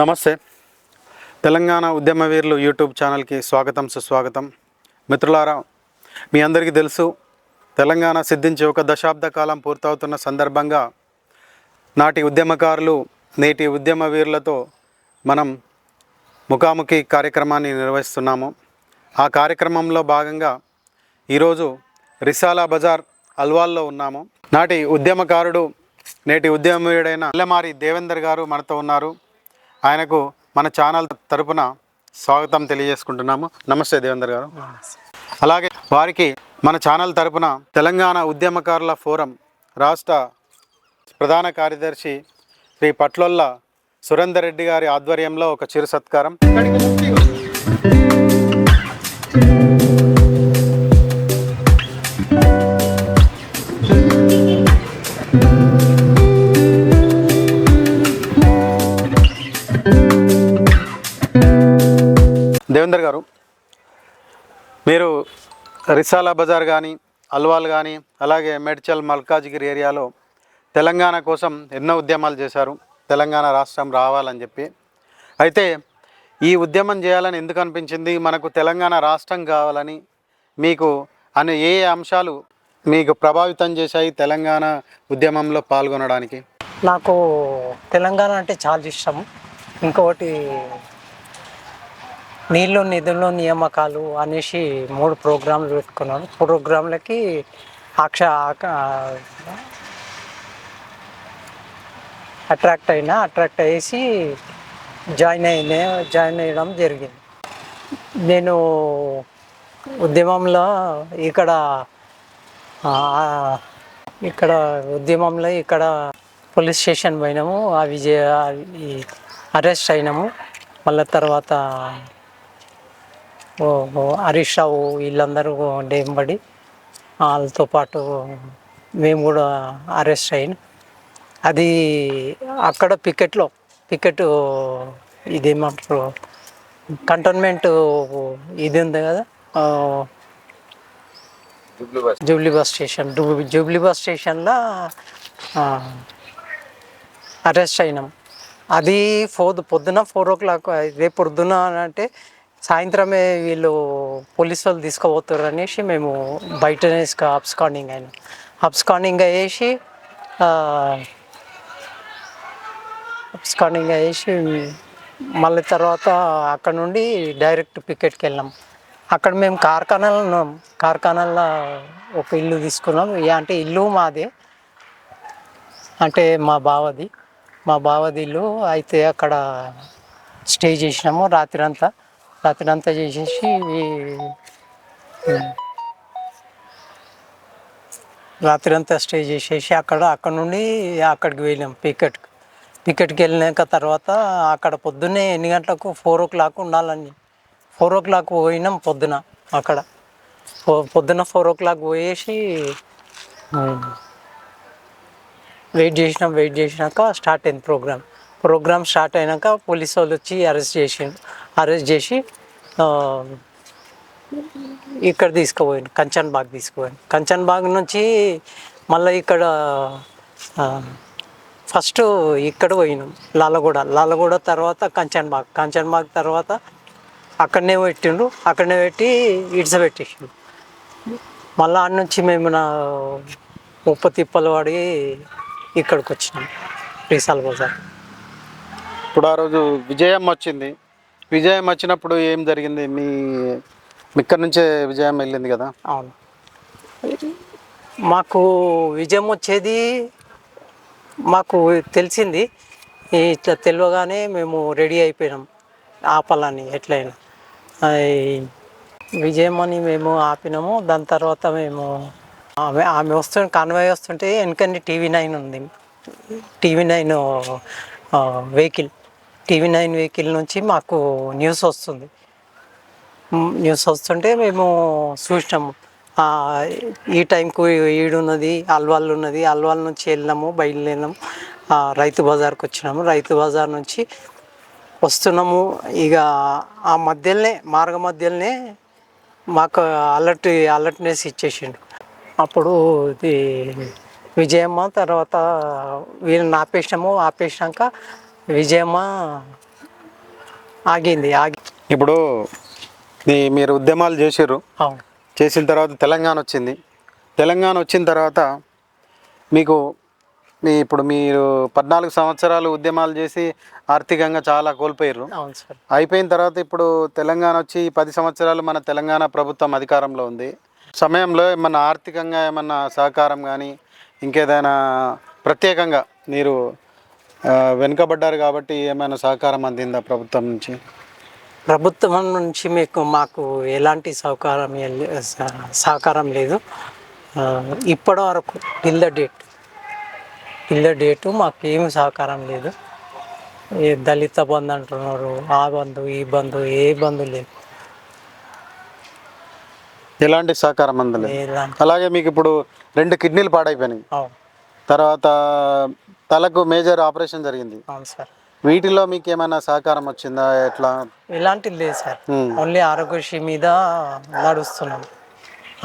నమస్తే. తెలంగాణ ఉద్యమ వీరులు యూట్యూబ్ ఛానల్కి స్వాగతం సుస్వాగతం. మిత్రులారా మీ అందరికీ తెలుసు తెలంగాణ సిద్ధించి ఒక దశాబ్ద కాలం పూర్తవుతున్న సందర్భంగా నాటి ఉద్యమకారులు నేటి ఉద్యమ వీరులతో మనం ముఖాముఖి కార్యక్రమాన్ని నిర్వహిస్తున్నాము. ఆ కార్యక్రమంలో భాగంగా ఈరోజు రిసాలా బజార్ అల్వాల్లో ఉన్నాము. నాటి ఉద్యమకారుడు నేటి ఉద్యమీయుడైన అల్లమారి దేవేందర్ గారు మనతో ఉన్నారు. ఆయనకు మన ఛానల్ తరపున స్వాగతం తెలియజేసుకుంటున్నాము. నమస్తే దేవేందర్ గారు. అలాగే వారికి మన ఛానల్ తరపున తెలంగాణ ఉద్యమకారుల ఫోరం రాష్ట్ర ప్రధాన కార్యదర్శి శ్రీ పట్లొల్ల సురేందర్ రెడ్డి గారి ఆధ్వర్యంలో ఒక చిరు సత్కారం. దేవేందర్ గారు మీరు రిసాలా బజార్ కానీ అల్వాల్ కానీ అలాగే మేడ్చల్ మల్కాజ్గిరి ఏరియాలో తెలంగాణ కోసం ఎన్నో ఉద్యమాలు చేశారు. తెలంగాణ రాష్ట్రం రావాలని చెప్పి. అయితే ఈ ఉద్యమం చేయాలని ఎందుకు అనిపించింది? మనకు తెలంగాణ రాష్ట్రం కావాలని మీకు అనే ఏ ఏ అంశాలు మీకు ప్రభావితం చేశాయి తెలంగాణ ఉద్యమంలో పాల్గొనడానికి? నాకు తెలంగాణ అంటే చాలా ఇష్టం. ఇంకొకటి నీళ్ళు నిధులు నియామకాలు అనేసి మూడు ప్రోగ్రాంలు పెట్టుకున్నాను ప్రోగ్రాంలకి అక్ష అట్రాక్ట్ అయినా అట్రాక్ట్ అయ్యేసి జాయిన్ అయిన జాయిన్ అయ్యడం జరిగింది. నేను ఉద్యమంలో ఇక్కడ ఇక్కడ ఉద్యమంలో ఇక్కడ పోలీస్ స్టేషన్ పోయినాము. ఆ విజయ అరెస్ట్ అయినాము. మళ్ళీ తర్వాత ఓ ఓ హరీష్ రావు వీళ్ళందరూ డేంబడి వాళ్ళతో పాటు మేము కూడా అరెస్ట్ అయిన. అది అక్కడ పికెట్లో పికెట్ ఇదేమంటారు కంటోన్మెంట్ ఇది ఉంది కదా Jubilee bus. Station Jubilee bus స్టేషన్లో అరెస్ట్ అయినాం. అది ఫోర్ పొద్దున ఫోర్ ఓ క్లాక్ రేపు పొద్దున అంటే సాయంత్రమే వీళ్ళు పోలీసు వాళ్ళు తీసుకుపోతారు అనేసి మేము బయటనే అబ్స్కాండింగ్ అయినాం. అబ్స్కాండింగ్ అయ్యేసి అబ్స్కాండింగ్ అయ్యేసి మళ్ళీ తర్వాత అక్కడ నుండి డైరెక్ట్ పికెట్కి వెళ్ళాం. అక్కడ మేము కార్ఖానాలో ఉన్నాం. కార్ఖానాల్లో ఒక ఇల్లు తీసుకున్నాం. అంటే ఇల్లు మాదే. అంటే మా బావది. మా బావది ఇల్లు అయితే అక్కడ స్టే చేసినాము రాత్రి అంతా రాత్రి అంతా చేసేసి రాత్రి అంతా స్టే చేసేసి అక్కడ అక్కడ నుండి అక్కడికి వెళ్ళాం పికెట్కి పికెట్కి వెళ్ళినాక తర్వాత అక్కడ పొద్దున్నే ఎన్ని గంటలకు ఫోర్ ఓ క్లాక్ ఉండాలని ఫోర్ ఓ క్లాక్ పోయినాం పొద్దున అక్కడ పొద్దున ఫోర్ ఓ క్లాక్ పోయేసి వెయిట్ చేసినాం వెయిట్ చేసినాక స్టార్ట్ అయింది ప్రోగ్రామ్ ప్రోగ్రామ్ స్టార్ట్ అయినాక పోలీస్ వాళ్ళు వచ్చి అరెస్ట్ చేసిండు. అరెస్ట్ చేసి ఇక్కడ తీసుకుపోయాను కంచన్ బాగ్ తీసుకుపోయాను కంచన్ బాగ్ నుంచి మళ్ళీ ఇక్కడ ఫస్ట్ ఇక్కడ పోయినాం లాలగూడ. లాలగూడ తర్వాత కంచన్ బాగ్ కంచన్ బాగ్ తర్వాత అక్కడనే పెట్టిండు. అక్కడనే పెట్టి ఇడ్స పెట్టేసిండు మళ్ళీ ఆడ నుంచి మేము నా ఉప్పు తిప్పలు పడి ఇక్కడికి వచ్చినాం రీసాల్ బజార్. ఇప్పుడు ఆ రోజు విజయం వచ్చింది. విజయం వచ్చినప్పుడు ఏం జరిగింది? మీ ఇక్కడి నుంచే విజయం వెళ్ళింది కదా? అవును. మాకు విజయం వచ్చేది మాకు తెలిసింది. ఇట్లా తెలియగానే మేము రెడీ అయిపోయినాం ఆపాలని ఎట్లయినా. విజయం అని మేము ఆపినాము. దాని తర్వాత మేము ఆమె ఆమె వస్తుంటే కాన్వాయ్ వస్తుంటే వెనకండి టీవీ నైన్ ఉంది. TV nine vehicle. TV nine vehicle నుంచి మాకు న్యూస్ వస్తుంది. న్యూస్ వస్తుంటే మేము చూసినాము ఈ టైంకు ఈడున్నది అల్వాల్ ఉన్నది. అల్వాల్ నుంచి వెళ్ళినాము బయలుదేరినాము రైతు బజార్కి వచ్చినాము. రైతు బజార్ నుంచి వస్తున్నాము. ఇక ఆ మధ్యలోనే మార్గ మధ్యలోనే మాకు అలర్ట్ అలర్ట్నెస్ ఇచ్చేసిండు. అప్పుడు ఇది విజయమ్మ తర్వాత వీళ్ళని ఆపేసినాము. ఆపేసినాక విజయమ్మ ఆగింది ఆగి ఇప్పుడు ఈ మీరు ఉద్యమాలు అవును. చేసిన తర్వాత తెలంగాణ వచ్చింది. తెలంగాణ వచ్చిన తర్వాత మీకు మీ ఇప్పుడు మీరు పద్నాలుగు సంవత్సరాలు ఉద్యమాలు చేసి ఆర్థికంగా చాలా కోల్పోయారు అవును సార్. అయిపోయిన తర్వాత ఇప్పుడు తెలంగాణ వచ్చి పది సంవత్సరాలు మన తెలంగాణ ప్రభుత్వం అధికారంలో ఉంది. సమయంలో ఏమన్నా ఆర్థికంగా ఏమన్నా సహకారం కానీ ఇంకేదైనా ప్రత్యేకంగా మీరు వెనుకబడ్డారు కాబట్టి ఏమైనా సహకారం అందిందా ప్రభుత్వం నుంచి? ప్రభుత్వం నుంచి మీకు మాకు ఎలాంటి సౌకర్యం ఎల్- స- సహకారం లేదు. ఇప్పటి వరకు till the date till the date మాకు ఏమి సహకారం లేదు. ఏ దళిత బంధు అంటున్నారు ఆ బంధు ఈ బంధు ఏ బంధు లేదు. ఎలాంటి సహకారం అందలేదు. అలాగే మీకు ఇప్పుడు రెండు కిడ్నీలు పాడైపోయినాయి. తర్వాత తలకు మేజర్ ఆపరేషన్ జరిగింది. అవును సార్. వీటిలో మీకు ఏమైనా సహకారం వచ్చిందా? ఎట్లా? ఎలాంటిది లేదు సార్. ఓన్లీ ఆరోగ్యశ్రీ మీద నడుస్తున్నాం.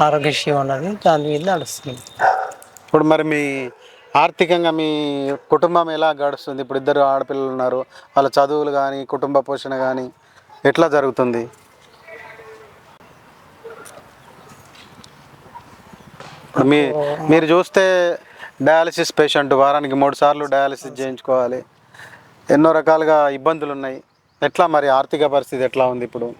ఆరోగ్యశ్రీ ఉన్నది దాని మీద నడుస్తుంది ఇప్పుడు మరి మీ ఆర్థికంగా మీ కుటుంబం ఎలా గడుస్తుంది? ఇప్పుడు ఇద్దరు ఆడపిల్లలు ఉన్నారు. వాళ్ళ చదువులు కానీ కుటుంబ పోషణ కానీ ఎట్లా జరుగుతుంది? మీ మీరు చూస్తే డయాలసిస్ పేషెంట్ వారానికి మూడు సార్లు డయాలసిస్ చేయించుకోవాలి. ఎన్నో రకాలుగా ఇబ్బందులు ఉన్నాయి ఎట్లా మరి ఆర్థిక పరిస్థితి ఎట్లా ఉంది ఇప్పుడు?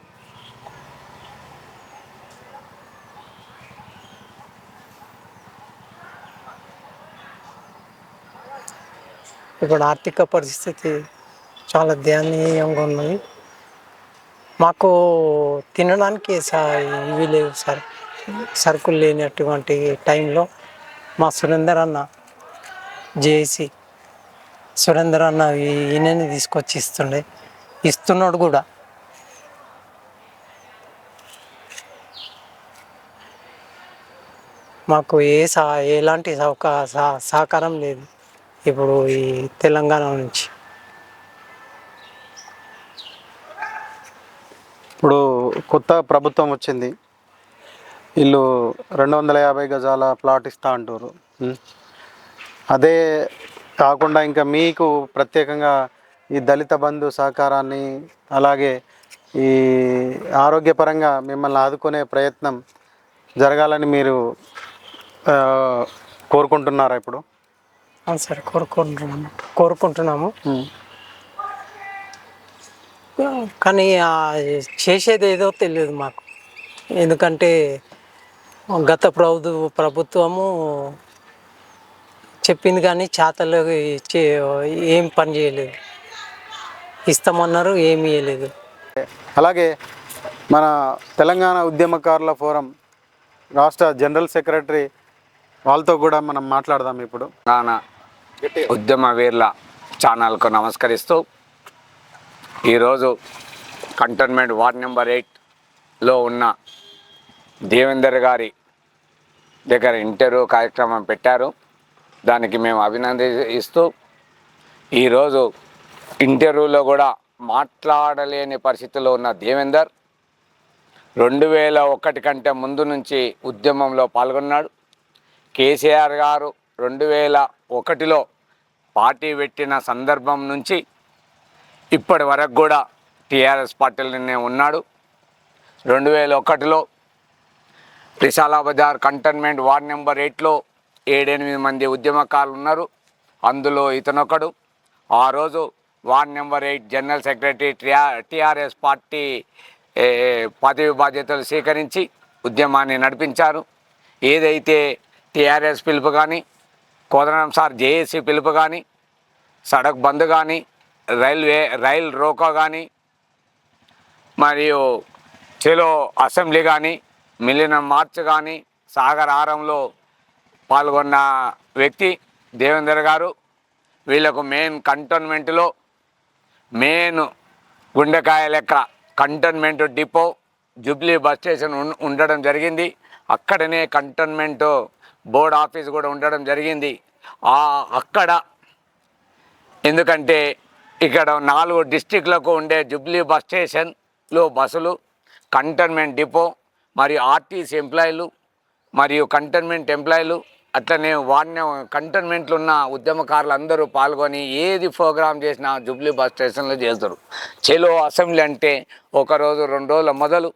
ఇప్పుడు ఆర్థిక పరిస్థితి చాలా దయనీయంగా ఉన్నది. మాకు తినడానికి స- ఇవి లేవు సార్. సరుకులు లేనటువంటి టైంలో మా సురేందర్ అన్న జేసి సురేందర్ అన్న ఈయనని తీసుకొచ్చి ఇస్తుండే. ఇస్తున్నాడు కూడా. మాకు ఏ సహ ఎలాంటి సౌక సహకారం లేదు ఇప్పుడు ఈ తెలంగాణ నుంచి. ఇప్పుడు కొత్త ప్రభుత్వం వచ్చింది. వీళ్ళు రెండు వందల యాభై గజాల ప్లాట్ ఇస్తా అంటారు. అదే కాకుండా ఇంకా మీకు ప్రత్యేకంగా ఈ దళిత బంధు సహకారాన్ని అలాగే ఈ ఆరోగ్యపరంగా మిమ్మల్ని ఆదుకునే ప్రయత్నం జరగాలని మీరు కోరుకుంటున్నారా ఇప్పుడు? సార్ కోరుకుంటున్నాము. కోరుకుంటున్నాము కానీ చేసేది ఏదో తెలియదు మాకు. ఎందుకంటే గత ప్రభు ప్రభుత్వము చెప్పింది కానీ చేతలు చే ఏం పని చేయలేదు. ఇస్తామన్నారు ఏమీ ఇవ్వలేదు అలాగే మన తెలంగాణ ఉద్యమకారుల ఫోరం రాష్ట్ర జనరల్ సెక్రటరీ వాళ్ళతో కూడా మనం మాట్లాడదాం ఇప్పుడు. తెలంగాణ ఉద్యమ వీర్ల ఛానల్కు నమస్కరిస్తూ ఈరోజు కంటోన్మెంట్ వార్డ్ నెంబర్ ఎయిట్లో ఉన్న దేవేందర్ గారి దగ్గర ఇంటర్వ్యూ కార్యక్రమం పెట్టారు. దానికి మేము అభినందిస్తూ ఈరోజు ఇంటర్వ్యూలో కూడా మాట్లాడలేని పరిస్థితిలో ఉన్న దేవేందర్ రెండు వేల ఒకటి కంటే ముందు నుంచి ఉద్యమంలో పాల్గొన్నాడు. కేసీఆర్ గారు రెండు వేల ఒకటిలో పార్టీ పెట్టిన సందర్భం నుంచి ఇప్పటి వరకు కూడా టీఆర్ఎస్ పార్టీలోనే ఉన్నాడు. రెండు వేల ఒకటిలో Risala Bazar cantonment ward number ఎయిట్లో ఏడెనిమిది మంది ఉద్యమకారులు ఉన్నారు. అందులో ఇతనొకడు. ఆ రోజు ward number eight general secretary TRS party పదవి బాధ్యతలు స్వీకరించి ఉద్యమాన్ని నడిపించారు. ఏదైతే టీఆర్ఎస్ పిలుపు కానీ కోదనం సార్ జేఏసీ పిలుపు కానీ సడక్ బంద్ కానీ రైల్వే రైల్ రోకో కానీ మరియు చెలో అసెంబ్లీ కానీ మిలిన మార్చ్ కానీ సాగర్ ఆరంలో పాల్గొన్న వ్యక్తి దేవేందర్ గారు వీళ్ళకు మెయిన్ కంటోన్మెంట్లో మెయిన్ గుండెకాయ లెక్క cantonment depot Jubilee bus station ఉండడం జరిగింది. అక్కడనే కంటోన్మెంట్ బోర్డ్ ఆఫీస్ కూడా ఉండడం జరిగింది. ఆ అక్కడ ఎందుకంటే ఇక్కడ నాలుగు డిస్టిక్లకు ఉండే జూబ్లీ బస్ స్టేషన్లో బస్సులు కంటోన్మెంట్ డిపో మరియు ఆర్టీసీ ఎంప్లాయీలు మరియు కంటైన్మెంట్ ఎంప్లాయీలు అట్లనే వాడిన కంటైన్మెంట్లు ఉన్న ఉద్యమకారులు అందరూ పాల్గొని ఏది ప్రోగ్రామ్ చేసినా జూబ్లీ బస్ స్టేషన్లో చేస్తారు. చెలో అసెంబ్లీ అంటే ఒకరోజు రెండు రోజుల మొదలు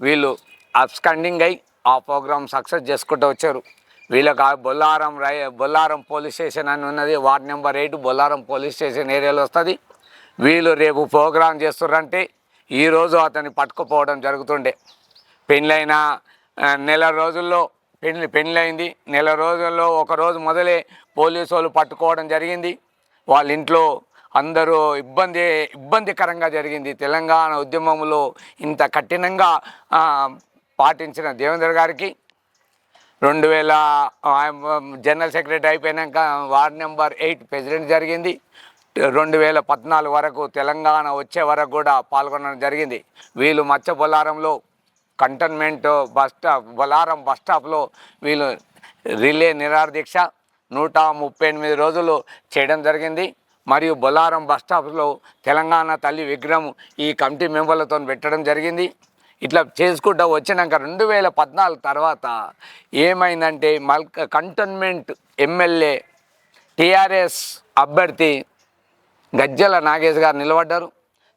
వీళ్ళు అబ్స్కండింగ్ అయి ఆ ప్రోగ్రామ్ సక్సెస్ చేసుకుంటూ వచ్చారు. వీళ్ళకి ఆ బొల్లారం రై బొల్లారం పోలీస్ స్టేషన్ అని ఉన్నది. Ward number eight Bollaram police station ఏరియాలో వస్తుంది. వీళ్ళు రేపు ప్రోగ్రాం చేస్తున్నారంటే ఈరోజు అతన్ని పట్టుకుపోవడం జరుగుతుండే. పెళ్ళైన నెల రోజుల్లో పెళ్ళి పెళ్ళైంది. నెల రోజుల్లో ఒకరోజు మొదలే పోలీసు వాళ్ళు పట్టుకోవడం జరిగింది. వాళ్ళ ఇంట్లో అందరూ ఇబ్బంది ఇబ్బందికరంగా జరిగింది. తెలంగాణ ఉద్యమంలో ఇంత కఠినంగా పాటించిన దేవేంద్ర గారికి రెండు వేల జనరల్ సెక్రటరీ అయిపోయాక వార్డ్ నెంబర్ ఎయిట్ ప్రెసిడెంట్ జరిగింది. రెండు వేల పద్నాలుగు వరకు తెలంగాణ వచ్చే వరకు కూడా పాల్గొనడం జరిగింది. వీళ్ళు మత్స్య పొలారంలో cantonment bus stop Bolarum bus స్టాప్లో వీళ్ళు రిలే నిరాదీక్ష నూట ముప్పై ఎనిమిది రోజులు చేయడం జరిగింది. మరియు బొలారం బస్ స్టాప్లో తెలంగాణ తల్లి విగ్రహం ఈ కమిటీ మెంబర్లతో పెట్టడం జరిగింది. ఇట్లా చేసుకుంటూ వచ్చినాక రెండు వేల పద్నాలుగు తర్వాత ఏమైందంటే మల్ కంటోన్మెంట్ ఎమ్మెల్యే టీఆర్ఎస్ అభ్యర్థి గజ్జల నాగేష్ గారు నిలబడ్డారు.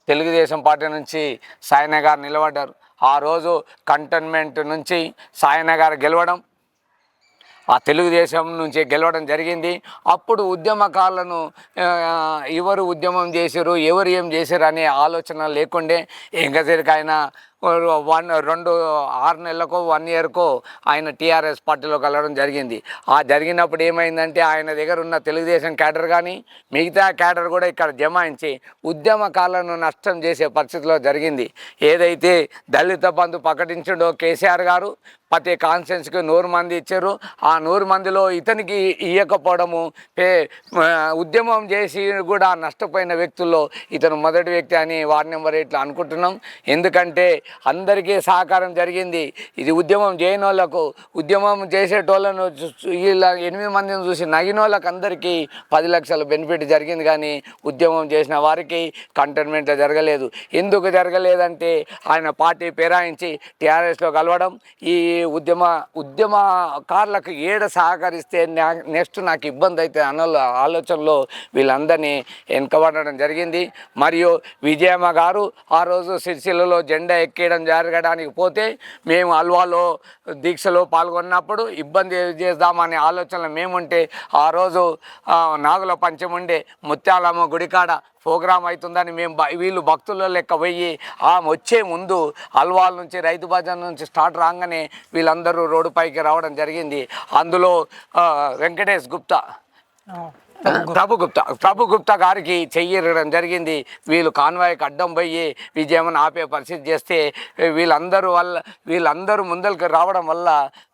తెలుగుదేశం పార్టీ నుంచి సాయన గారు నిలబడ్డారు. ఆ రోజు కంటోన్మెంట్ నుంచి సాయన గారు గెలవడం ఆ తెలుగుదేశం నుంచి గెలవడం జరిగింది. అప్పుడు ఉద్యమకారులను ఎవరు ఉద్యమం చేశారు ఎవరు ఏం చేశారు అనే ఆలోచన లేకుండే ఎంకసేరికి ఆయన వన్ రెండు ఆరు నెలలకో వన్ ఇయర్కో ఆయన టీఆర్ఎస్ పార్టీలో కలవడం జరిగింది. ఆ జరిగినప్పుడు ఏమైందంటే ఆయన దగ్గర ఉన్న తెలుగుదేశం క్యాడర్ కానీ మిగతా క్యాడర్ కూడా ఇక్కడ జమాయించి ఉద్యమకాలను నష్టం చేసే పరిస్థితిలో జరిగింది. ఏదైతే దళిత బంధు ప్రకటించడో కేసీఆర్ గారు ప్రతి కాన్ఫరెన్స్కి నూరు మంది ఇచ్చారు. ఆ నూరు మందిలో ఇతనికి ఇవ్వకపోవడము పే ఉద్యమం చేసి కూడా నష్టపోయిన వ్యక్తుల్లో ఇతను మొదటి వ్యక్తి అని వార్డ్ నెంబర్ ఎయిట్లో అనుకుంటున్నాం. ఎందుకంటే అందరికీ సహకారం జరిగింది. ఇది ఉద్యమం చేయని వాళ్ళకు ఉద్యమం చేసేటోళ్ళను ఇలా ఎనిమిది మందిని చూసి నగిన వాళ్ళకి అందరికీ పది లక్షల బెనిఫిట్ జరిగింది కానీ ఉద్యమం చేసిన వారికి కంటోన్మెంట్లో జరగలేదు. ఎందుకు జరగలేదంటే ఆయన పార్టీ పేరాయించి టీఆర్ఎస్లో కలవడం. ఈ ఉద్యమ ఉద్యమకారులకు ఏడ సహకరిస్తే నా- నెక్స్ట్ నాకు ఇబ్బంది అయితే అన్న ఆలోచనలో వీళ్ళందరినీ వెనుకబడడం జరిగింది. మరియు విజయమ్మ గారు ఆ రోజు సిరిసిల్లలో జెండా ఎక్కేయడం జరగడానికి పోతే మేము అల్వాలో దీక్షలో పాల్గొన్నప్పుడు ఇబ్బంది చేద్దామనే ఆలోచనలు మేముంటే ఆ రోజు నాగుల పంచముండే ముత్యాలమ్మ గుడికాడ ప్రోగ్రాం అవుతుందని మేము వీళ్ళు భక్తుల లెక్క పోయి ఆ వచ్చే ముందు అల్వాల్ నుంచి రైతు బజార్ నుంచి స్టార్ట్ రాగానే వీళ్ళందరూ రోడ్డుపైకి రావడం జరిగింది. అందులో వెంకటేష్ గుప్తా ప్రభు గుప్తా ప్రభు గుప్తా గారికి చెయ్యడం జరిగింది. వీళ్ళు కాన్వాయ్కి అడ్డం పోయి విజయమని ఆపే పరిస్థితి చేస్తే వీళ్ళందరూ వల్ల వీళ్ళందరూ ముందరికి రావడం వల్ల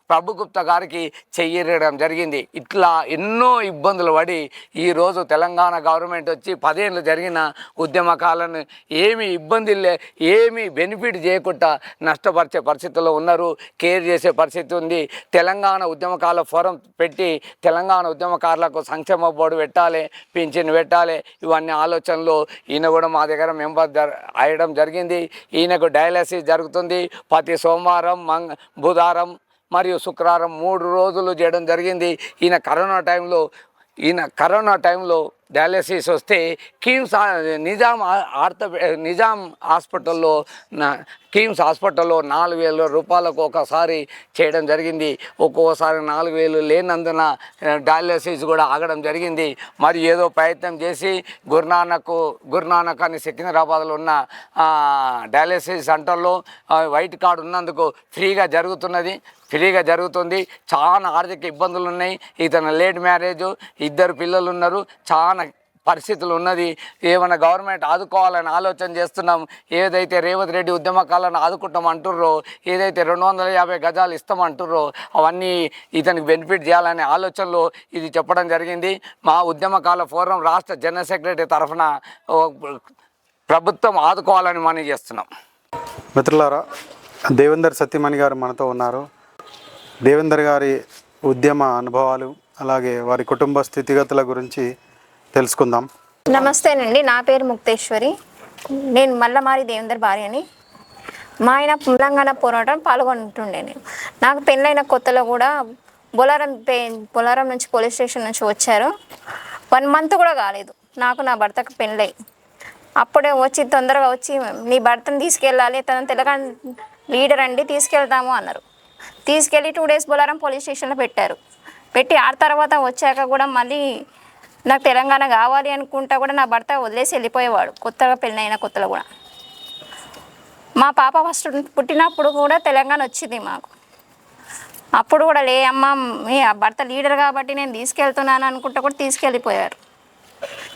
ప్రభు గుప్తా గారికి చెయ్యడం జరిగింది. ఇట్లా ఎన్నో ఇబ్బందులు పడి ఈరోజు తెలంగాణ గవర్నమెంట్ వచ్చి పదేళ్ళు జరిగిన ఉద్యమకాలను ఏమి ఇబ్బంది లే ఏమి బెనిఫిట్ చేయకుండా నష్టపరిచే పరిస్థితుల్లో ఉన్నారు కేర్ చేసే పరిస్థితి ఉంది. తెలంగాణ ఉద్యమకాల ఫోరం పెట్టి తెలంగాణ ఉద్యమకారులకు సంక్షేమ బోర్డు పెట్టాలి పింఛన్ పెట్టాలి ఇవన్నీ ఆలోచనలు ఈయన కూడా మా దగ్గర మెంబర్ అయ్యడం జరిగింది. ఈయనకు డయాలసిస్ జరుగుతుంది. ప్రతి సోమవారం మంగ బుధవారం మరియు శుక్రవారం మూడు రోజులు చేయడం జరిగింది. ఈయన కరోనా టైంలో ఈయన కరోనా టైంలో డయాలసిస్ వస్తే కిమ్స్ నిజాం ఆర్థ నిజాం హాస్పిటల్లో నా కిమ్స్ హాస్పిటల్లో నాలుగు వేల రూపాయలకు ఒకసారి చేయడం జరిగింది. ఒక్కోసారి నాలుగు వేలు లేనందున డయాలసిస్ కూడా ఆగడం జరిగింది. మరి ఏదో ప్రయత్నం చేసి గురునానక్ గురునానక్ అని సికింద్రాబాద్లో ఉన్న డయాలసిస్ సెంటర్లో వైట్ కార్డు ఉన్నందుకు ఫ్రీగా జరుగుతున్నది. ఫ్రీగా జరుగుతుంది. చాలా ఆర్థిక ఇబ్బందులు ఉన్నాయి ఇతను లేట్ మ్యారేజ్ ఇద్దరు పిల్లలు ఉన్నారు చాలా పరిస్థితులు ఉన్నది. ఏమైనా గవర్నమెంట్ ఆదుకోవాలని ఆలోచన చేస్తున్నాం. ఏదైతే రేవంత్ రెడ్డి ఉద్యమకాలను ఆదుకుంటాం అంటుర్రో ఏదైతే రెండు వందల యాభై గజాలు ఇస్తామంటుర్రో అవన్నీ ఇతనికి బెనిఫిట్ చేయాలనే ఆలోచనలో ఇది చెప్పడం జరిగింది. మా ఉద్యమకాల ఫోరం రాష్ట్ర జనరల్ సెక్రటరీ తరఫున ప్రభుత్వం ఆదుకోవాలని మనం చేస్తున్నాం. మిత్రులారా దేవేందర్ సత్యమణి గారు మనతో ఉన్నారు. దేవేందర్ గారి ఉద్యమ అనుభవాలు అలాగే వారి కుటుంబ స్థితిగతుల గురించి తెలుసుకుందాం. నమస్తేనండి నా పేరు ముక్తేశ్వరి. నేను మల్లమారి దేవేందర్ భార్యని. మా ఆయన తెలంగాణ పోరాటం పాల్గొంటుండే నేను. నాకు పెళ్ళైన కొత్తలో కూడా బొలారం పే బొలారం నుంచి పోలీస్ స్టేషన్ నుంచి వచ్చారు. వన్ మంత్ కూడా కాలేదు. నాకు నా భర్తకు పెళ్ళై. అప్పుడే వచ్చి తొందరగా వచ్చి నీ భర్తను తీసుకెళ్ళాలి తన తెలంగాణ లీడర్ అండి తీసుకెళ్తాము అన్నారు. తీసుకెళ్ళి టూ డేస్ బొలారం పోలీస్ స్టేషన్లో పెట్టారు. పెట్టి ఆ తర్వాత వచ్చాక కూడా మళ్ళీ నాకు తెలంగాణ కావాలి అనుకుంటా కూడా నా భర్త వదిలేసి వెళ్ళిపోయేవాడు. కొత్తగా పెళ్ళైన కొత్తలో కూడా. మా పాప ఫస్ట్ పుట్టినప్పుడు కూడా తెలంగాణ వచ్చింది మాకు. అప్పుడు కూడా లే అమ్మ మీ భర్త లీడర్ కాబట్టి నేను తీసుకెళ్తున్నాను అనుకుంటా కూడా తీసుకెళ్ళిపోయారు.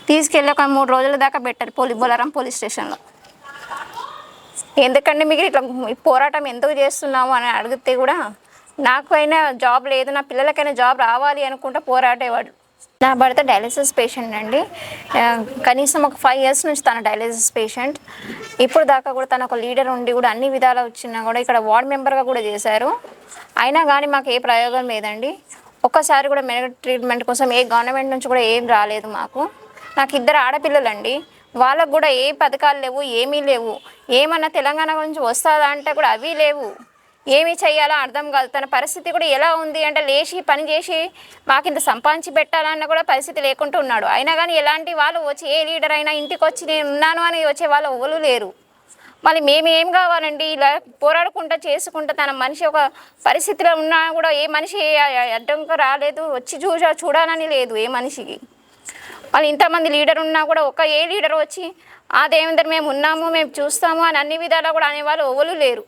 తీసుకెళ్ళి ఒక మూడు రోజుల దాకా పెట్టారు పోలీ బొలారం పోలీస్ స్టేషన్లో. ఎందుకంటే మీకు ఇట్లా పోరాటం ఎందుకు చేస్తున్నాము అని అడిగితే కూడా నాకు అయినా జాబ్ లేదు నా పిల్లలకైనా జాబ్ రావాలి అనుకుంటా పోరాడేవాడు నా భర్త డయాలసిస్ పేషెంట్ అండి. కనీసం ఒక ఫైవ్ ఇయర్స్ నుంచి తన డయాలసిస్ పేషెంట్. ఇప్పుడు దాకా కూడా తన ఒక లీడర్ ఉండి కూడా అన్ని విధాలు వచ్చినా కూడా ఇక్కడ వార్డ్ మెంబర్గా కూడా చేశారు. అయినా కానీ మాకు ఏ ప్రయోగం లేదండి. ఒక్కసారి కూడా మెడికల్ ట్రీట్మెంట్ కోసం ఏ గవర్నమెంట్ నుంచి కూడా ఏం రాలేదు మాకు. నాకు ఇద్దరు ఆడపిల్లలండి. వాళ్ళకు కూడా ఏ పథకాలు లేవు ఏమీ లేవు. ఏమన్నా తెలంగాణ గురించి వస్తుందా అంటే కూడా అవి లేవు. ఏమి చేయాలో అర్థం కాదు. తన పరిస్థితి కూడా ఎలా ఉంది అంటే లేచి పని చేసి మాకు ఇంత సంపాదించి పెట్టాలన్న కూడా పరిస్థితి లేకుండా ఉన్నాడు. అయినా కానీ ఎలాంటి వాళ్ళు వచ్చి ఏ లీడర్ అయినా ఇంటికి వచ్చి నేను ఉన్నాను అని వచ్చే వాళ్ళు ఎవరు లేరు. మళ్ళీ మేము ఏం కావాలండి? ఇలా పోరాడుకుంటా చేసుకుంటా తన మనిషి ఒక పరిస్థితిలో ఉన్నా కూడా ఏ మనిషి అడ్డంకు రాలేదు. వచ్చి చూసా చూడాలని లేదు ఏ మనిషికి. వాళ్ళు ఇంతమంది లీడర్ ఉన్నా కూడా ఒక ఏ లీడర్ వచ్చి ఆ దేవేందర్ మేము ఉన్నాము మేము చూస్తాము అని అన్ని విధాలా కూడా అనేవాళ్ళు ఎవరు లేరు.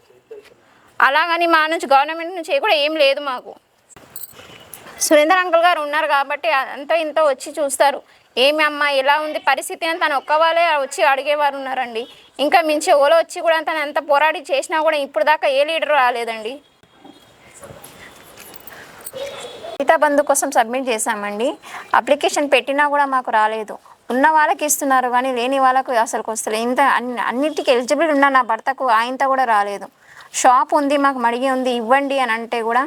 అలాగని మా నుంచి గవర్నమెంట్ నుంచి కూడా ఏం లేదు మాకు. సురేందర్ అంకుల్ గారు ఉన్నారు కాబట్టి అంత ఇంత వచ్చి చూస్తారు. ఏమి అమ్మ ఎలా ఉంది పరిస్థితి అని తను ఒక్క వాళ్ళే వచ్చి అడిగేవారు ఉన్నారండి. ఇంకా మించి ఓలో వచ్చి కూడా తను ఎంత పోరాడి చేసినా కూడా ఇప్పుడు దాకా ఏ లీడర్ రాలేదండి. మిగతా బంధు కోసం సబ్మిట్ చేశామండి. అప్లికేషన్ పెట్టినా కూడా మాకు రాలేదు. ఉన్న వాళ్ళకి ఇస్తున్నారు కానీ లేని వాళ్ళకు అసలు వస్తలేదు ఇంత అన్ని అన్నిటికీ ఎలిజిబుల్ ఉన్న నా భర్తకు ఆయనతో కూడా రాలేదు. షాప్ ఉంది మాకు మడిగి ఉంది ఇవ్వండి అని అంటే కూడా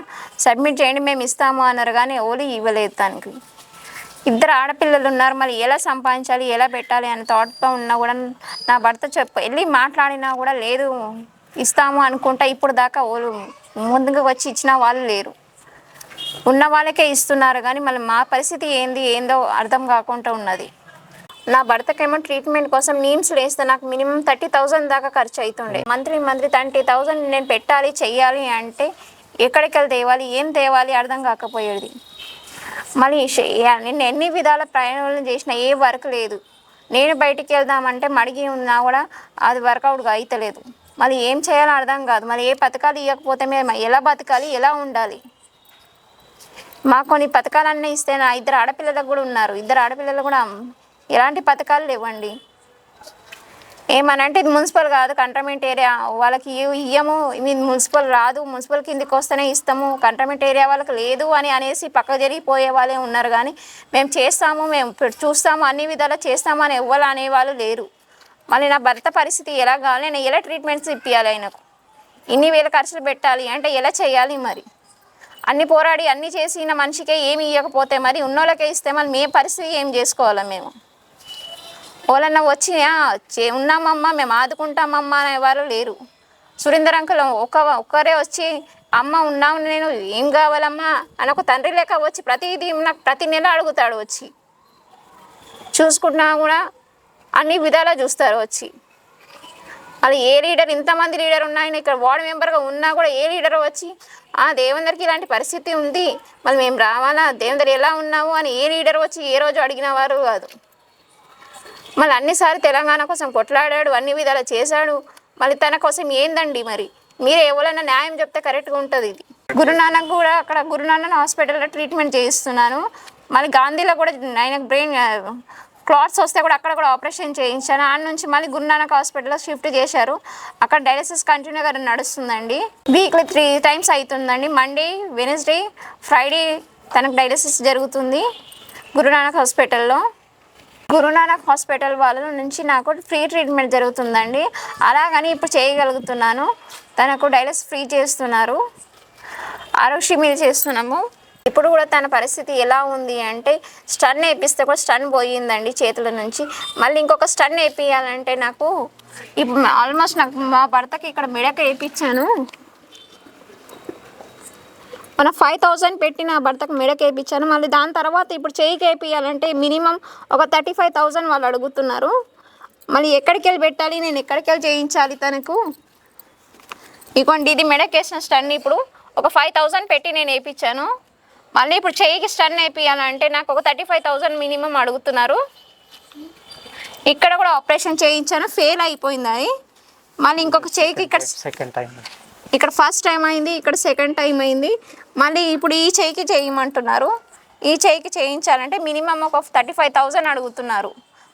సబ్మిట్ చేయండి మేము ఇస్తాము అన్నారు కానీ ఓలీ ఇవ్వలేదు దానికి ఇద్దరు ఆడపిల్లలు ఉన్నారు మరి ఎలా సంపాదించాలి ఎలా పెట్టాలి అని థాట్తో ఉన్నా కూడా నా భర్త చెప్ప వెళ్ళి మాట్లాడినా కూడా లేదు ఇస్తాము అనుకుంటా ఇప్పుడు దాకా వాళ్ళు ముందుగా వచ్చి ఇచ్చిన వాళ్ళు లేరు. ఉన్న వాళ్ళకే ఇస్తున్నారు కానీ మళ్ళీ మా పరిస్థితి ఏంది ఏందో అర్థం కాకుండా ఉన్నది. నా భర్తకేమో ట్రీట్మెంట్ కోసం నీమ్స్ వేస్తే నాకు మినిమం థర్టీ థౌజండ్ దాకా ఖర్చు అవుతుండే మంత్లీ మంత్లీ థర్టీ థౌసండ్ నేను పెట్టాలి చెయ్యాలి అంటే ఎక్కడికి వెళ్ళి తేవాలి ఏం తేవాలి అర్థం కాకపోయేది. మళ్ళీ నేను ఎన్ని విధాల ప్రయాణాలు చేసినా ఏ వర్క్ లేదు. నేను బయటికి వెళ్దామంటే మడిగి ఉన్నా కూడా అది వర్కౌట్ అవుతలేదు మళ్ళీ ఏం చేయాలో అర్థం కాదు. మరి ఏ పథకాలు ఇవ్వకపోతే మేము ఎలా బతకాలి ఎలా ఉండాలి? మాకు కొన్ని పథకాలన్నీ ఇస్తే నా ఇద్దరు ఆడపిల్లలకు కూడా ఉన్నారు. ఇద్దరు ఆడపిల్లలు కూడా ఎలాంటి పథకాలు లేవండి. ఏమనంటే ఇది మున్సిపల్ కాదు కంటర్మెంట్ ఏరియా. వాళ్ళకి ఇయ్యము ఇది మున్సిపల్ రాదు మున్సిపల్ కిందికి వస్తేనే ఇస్తాము కంటర్మెంట్ ఏరియా వాళ్ళకి లేదు అని అనేసి పక్క జరిగిపోయే వాళ్ళే ఉన్నారు కానీ మేము చేస్తాము మేము చూస్తాము అన్ని విధాలా చేస్తాము అని ఎవ్వరు అనేవాళ్ళు లేరు. మళ్ళీ నా భర్త పరిస్థితి ఎలా కావాలి? నేను ఎలా ట్రీట్మెంట్స్ ఇప్పించాలి ఆయనకు? ఇన్ని వేల ఖర్చులు పెట్టాలి అంటే ఎలా చేయాలి మరి? అన్ని పోరాడి అన్ని చేసిన మనిషికే ఏమి ఇవ్వకపోతే మరి ఉన్నోళ్ళకే ఇస్తే మళ్ళీ మేము పరిస్థితి ఏం చేసుకోవాలి మేము? వాళ్ళన్న వచ్చి "ఆ, చే- ఉన్నామమ్మా మేము ఆదుకుంటామమ్మా అనేవారు లేరు. సురేందర్ అంకుల్ ఒక ఒక్కరే వచ్చి అమ్మ ఉన్నాము నేను ఏం కావాలమ్మా అని ఒక తండ్రి లేక వచ్చి ప్రతిదీ నాకు ప్రతి నెల అడుగుతాడు వచ్చి. చూసుకుంటున్నా కూడా అన్ని విధాలా చూస్తారు వచ్చి. అది ఏ లీడర్ ఇంతమంది లీడర్ ఉన్నాయని ఇక్కడ వార్డు మెంబర్గా ఉన్నా కూడా ఏ లీడర్ వచ్చి ఆ దేవేందర్కి ఇలాంటి పరిస్థితి ఉంది మళ్ళీ మేము రావాలా దేవేందర్ ఎలా ఉన్నావు అని ఏ లీడర్ వచ్చి ఏ రోజు అడిగిన వారు కాదు. మళ్ళీ అన్నిసార్లు తెలంగాణ కోసం కొట్లాడాడు అన్ని విధాలు చేశాడు. మళ్ళీ తన కోసం ఏందండి మరి? మీరు ఎవరైనా న్యాయం చెప్తే కరెక్ట్గా ఉంటుంది ఇది. గురునానక్ కూడా అక్కడ గురునానక్ హాస్పిటల్లో ట్రీట్మెంట్ చేయిస్తున్నాను. మళ్ళీ గాంధీలో కూడా ఆయనకు బ్రెయిన్ క్లాట్స్ వస్తే కూడా అక్కడ కూడా ఆపరేషన్ చేయించాను. ఆ నుంచి మళ్ళీ గురునానక్ హాస్పిటల్లో షిఫ్ట్ చేశారు. అక్కడ డయాలసిస్ కంటిన్యూగా నడుస్తుందండి. వీక్లీ త్రీ టైమ్స్ అవుతుందండి మండే వెనస్డే ఫ్రైడే తనకు డయాలసిస్ జరుగుతుంది గురునానక్ హాస్పిటల్లో. గురునానక్ హాస్పిటల్ వాళ్ళ నుంచి నాకు ఫ్రీ ట్రీట్మెంట్ జరుగుతుందండి. అలాగని ఇప్పుడు చేయగలుగుతున్నాను. తనకు డైలస్ ఫ్రీ చేస్తున్నారు. ఆరోగ్య మీద చేస్తున్నాము. ఇప్పుడు కూడా తన పరిస్థితి ఎలా ఉంది అంటే స్టన్ వేపిస్తే కూడా స్టన్ పోయిందండి చేతుల నుంచి. మళ్ళీ ఇంకొక స్టన్ వేపియాలంటే నాకు ఇప్పుడు ఆల్మోస్ట్ నాకు మా భర్తకి ఇక్కడ మెడక వేయించాను మన ఫైవ్ థౌజండ్ పెట్టి నా భర్తకు మెడకి వేయించాను మళ్ళీ దాని తర్వాత ఇప్పుడు చేయికి వేయించాలంటే మినిమం ఒక థర్టీ ఫైవ్ థౌజండ్ వాళ్ళు అడుగుతున్నారు. మళ్ళీ ఎక్కడికి వెళ్ళి పెట్టాలి? నేను ఎక్కడికి వెళ్ళి చేయించాలి తనకు? ఇదిగోండి ఇది మెడకేసిన స్టన్ ఇప్పుడు. ఒక ఫైవ్ థౌజండ్ పెట్టి నేను వేయించాను మళ్ళీ ఇప్పుడు చెయ్యికి స్టన్ వేయించాలంటే నాకు ఒక థర్టీ ఫైవ్ థౌజండ్ మినిమం అడుగుతున్నారు. ఇక్కడ కూడా ఆపరేషన్ చేయించాను. ఫెయిల్ అయిపోయింది అది. మళ్ళీ ఇంకొక చెయ్యికి ఇక్కడ సెకండ్ టైం ఇక్కడ ఫస్ట్ టైం అయింది ఇక్కడ సెకండ్ టైం అయింది. మళ్ళీ ఇప్పుడు ఈ చెయ్యికి చేయమంటున్నారు. ఈ చెయ్యికి చేయించాలంటే మినిమం ఒక థర్టీ ఫైవ్ థౌజండ్ అడుగుతున్నారు.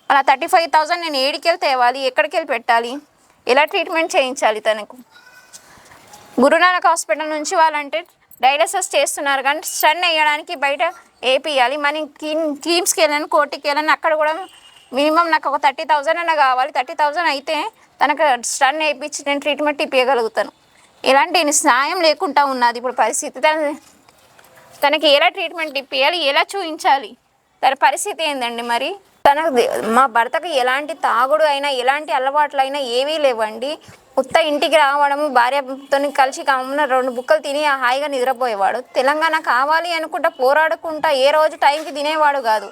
అలా థర్టీ ఫైవ్ థౌజండ్ నేను ఏడికెళ్ళి తేవాలి ఎక్కడికి వెళ్ళి పెట్టాలి? ఎలా ట్రీట్మెంట్ చేయించాలి తనకు? గురునానక్ హాస్పిటల్ నుంచి వాళ్ళంటే డయాలసిస్ చేస్తున్నారు కానీ స్టన్ వేయడానికి బయట వేపియాలి క్రీమ్ క్రీమ్స్కి వెళ్ళాను కోర్టుకి వెళ్ళాను అక్కడ కూడా మినిమం నాకు ఒక థర్టీ థౌజండ్ అయినా కావాలి. థర్టీ థౌజండ్ అయితే తనకు స్టన్ వేయించి నేను ట్రీట్మెంట్ ఇప్పించగలుగుతాను ఎలాంటి సాయం లేకుండా ఉన్నది. ఇప్పుడు పరిస్థితి తన తనకి ఎలా ట్రీట్మెంట్ ఇప్పించాలి ఎలా చూపించాలి తన పరిస్థితి ఏందండి మరి? తన మా భర్తకు ఎలాంటి తాగుడు అయినా ఎలాంటి అలవాట్లు అయినా ఏవీ లేవండి. ఉత్త ఇంటికి రావడము భార్యతో కలిసి కమ్మున రెండు బుక్కలు తిని హాయిగా నిద్రపోయేవాడు. తెలంగాణ కావాలి అనుకుంటా పోరాడుకుంటా ఏ రోజు టైంకి తినేవాడు కాదు.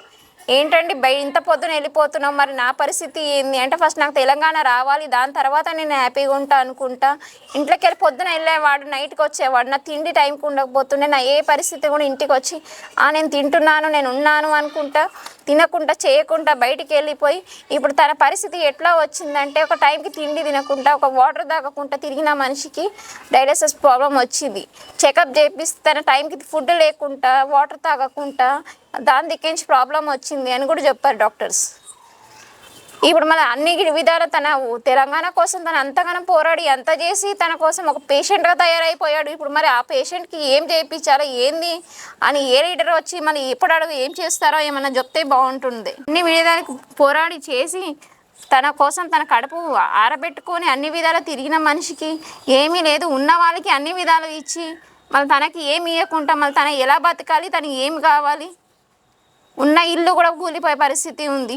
ఏంటండి బయ ఇంత పొద్దున వెళ్ళిపోతున్నాం మరి నా పరిస్థితి ఏంది? అంటే ఫస్ట్ నాకు తెలంగాణ రావాలి దాని తర్వాత నేను హ్యాపీగా ఉంటా అనుకుంటా. ఇంట్లోకి వెళ్ళి పొద్దున వెళ్ళేవాడు నైట్కి వచ్చేవాడు నా తిండి టైంకి ఉండకపోతుండే నా ఏ పరిస్థితి కూడా ఇంటికి వచ్చి ఆ నేను తింటున్నాను నేను ఉన్నాను అనుకుంటా. తినకుండా చేయకుండా బయటికి వెళ్ళిపోయి ఇప్పుడు తన పరిస్థితి ఎట్లా వచ్చిందంటే ఒక టైంకి తిండి తినకుండా ఒక వాటర్ తాగకుండా తిరిగిన మనిషికి డైలసిస్ ప్రాబ్లం వచ్చింది. చెకప్ చేపిస్తే తన టైంకి ఫుడ్ లేకుండా వాటర్ తాగకుండా దాని దిక్కించి ప్రాబ్లం వచ్చింది అని కూడా చెప్పారు డాక్టర్స్. ఇప్పుడు మన అన్ని విధాల తన తెలంగాణ కోసం తను అంతగానో పోరాడి అంత చేసి తన కోసం ఒక పేషెంట్గా తయారైపోయాడు. ఇప్పుడు మరి ఆ పేషెంట్కి ఏం చేయించాలో? ఏంది? అని ఏ లీడర్ వచ్చి మళ్ళీ ఎప్పుడు అడుగు ఏం చేస్తారో ఏమన్నా చెప్తే బాగుంటుంది. అన్ని విధాలకు పోరాడి చేసి తన కోసం తన కడుపు ఆరబెట్టుకొని అన్ని విధాలు తిరిగిన మనిషికి ఏమీ లేదు. ఉన్న వాళ్ళకి అన్ని విధాలు ఇచ్చి మళ్ళీ తనకి ఏమి ఇవ్వకుండా మళ్ళీ తన ఎలా బతకాలి? తనకి ఏమి కావాలి? ఉన్న ఇల్లు కూడా కూలిపోయే పరిస్థితి ఉంది.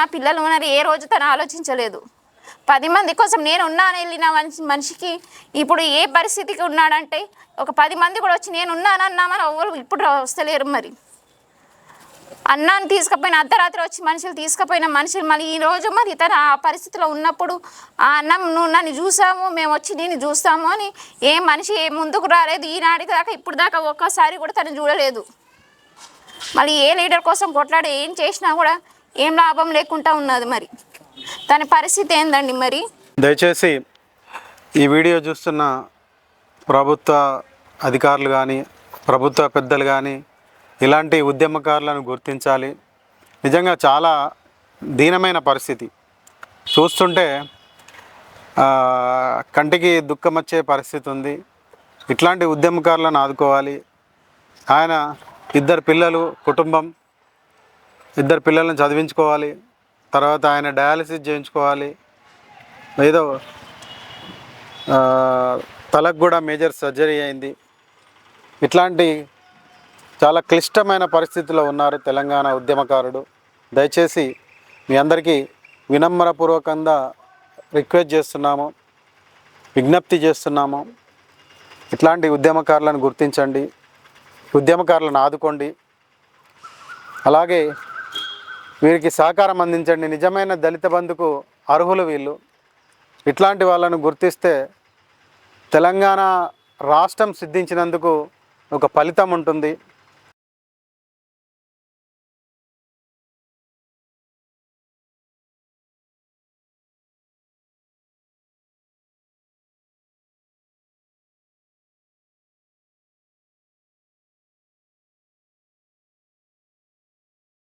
నా పిల్లలు ఉన్నారు ఏ రోజు తను ఆలోచించలేదు. పది మంది కోసం నేను ఉన్నాను వెళ్ళిన మనిషి మనిషికి ఇప్పుడు ఏ పరిస్థితికి ఉన్నాడంటే ఒక పది మంది కూడా వచ్చి నేను ఉన్నాను అన్నామని ఎవరు ఇప్పుడు వస్తలేరు మరి. అన్నాన్ని తీసుకుపోయిన అర్ధరాత్రి వచ్చి మనుషులు తీసుకుపోయిన మనుషులు మళ్ళీ ఈ రోజు మరి తను ఆ పరిస్థితిలో ఉన్నప్పుడు ఆ అన్నం నువ్వు నన్ను చూసాము మేము వచ్చి నేను చూస్తాము అని ఏ మనిషి ఏ ముందుకు రాలేదు. ఈనాటికి దాకా ఇప్పుడు దాకా ఒక్కసారి కూడా తను చూడలేదు. మళ్ళీ ఏ లీడర్ కోసం కొట్లాడి ఏం చేసినా కూడా ఏం లాభం లేకుండా ఉన్నది మరి. దాని పరిస్థితి ఏందండి మరి? దయచేసి ఈ వీడియో చూస్తున్న ప్రభుత్వ అధికారులు కానీ ప్రభుత్వ పెద్దలు కానీ ఇలాంటి ఉద్యమకారులను గుర్తించాలి. నిజంగా చాలా దీనమైన పరిస్థితి. చూస్తుంటే కంటికి దుఃఖం వచ్చే పరిస్థితి ఉంది. ఇట్లాంటి ఉద్యమకారులను ఆదుకోవాలి. ఆయన ఇద్దరు పిల్లలు కుటుంబం ఇద్దరు పిల్లల్ని చదివించుకోవాలి. తర్వాత ఆయన డయాలసిస్ చేయించుకోవాలి. ఏదో తలకు కూడా మేజర్ సర్జరీ అయింది. ఇట్లాంటి చాలా క్లిష్టమైన పరిస్థితిలో ఉన్నారు తెలంగాణ ఉద్యమకారుడు. దయచేసి మీ అందరికీ వినమ్రపూర్వకంగా రిక్వెస్ట్ చేస్తున్నాము విజ్ఞప్తి చేస్తున్నాము. ఇట్లాంటి ఉద్యమకారులను గుర్తించండి ఉద్యమకారులను ఆదుకోండి. అలాగే వీరికి సహకారం అందించండి. నిజమైన దళిత బంధుకు అర్హులు వీళ్ళు. ఇట్లాంటి వాళ్ళను గుర్తిస్తే తెలంగాణ రాష్ట్రం సిద్ధించినందుకు ఒక ఫలితం ఉంటుంది.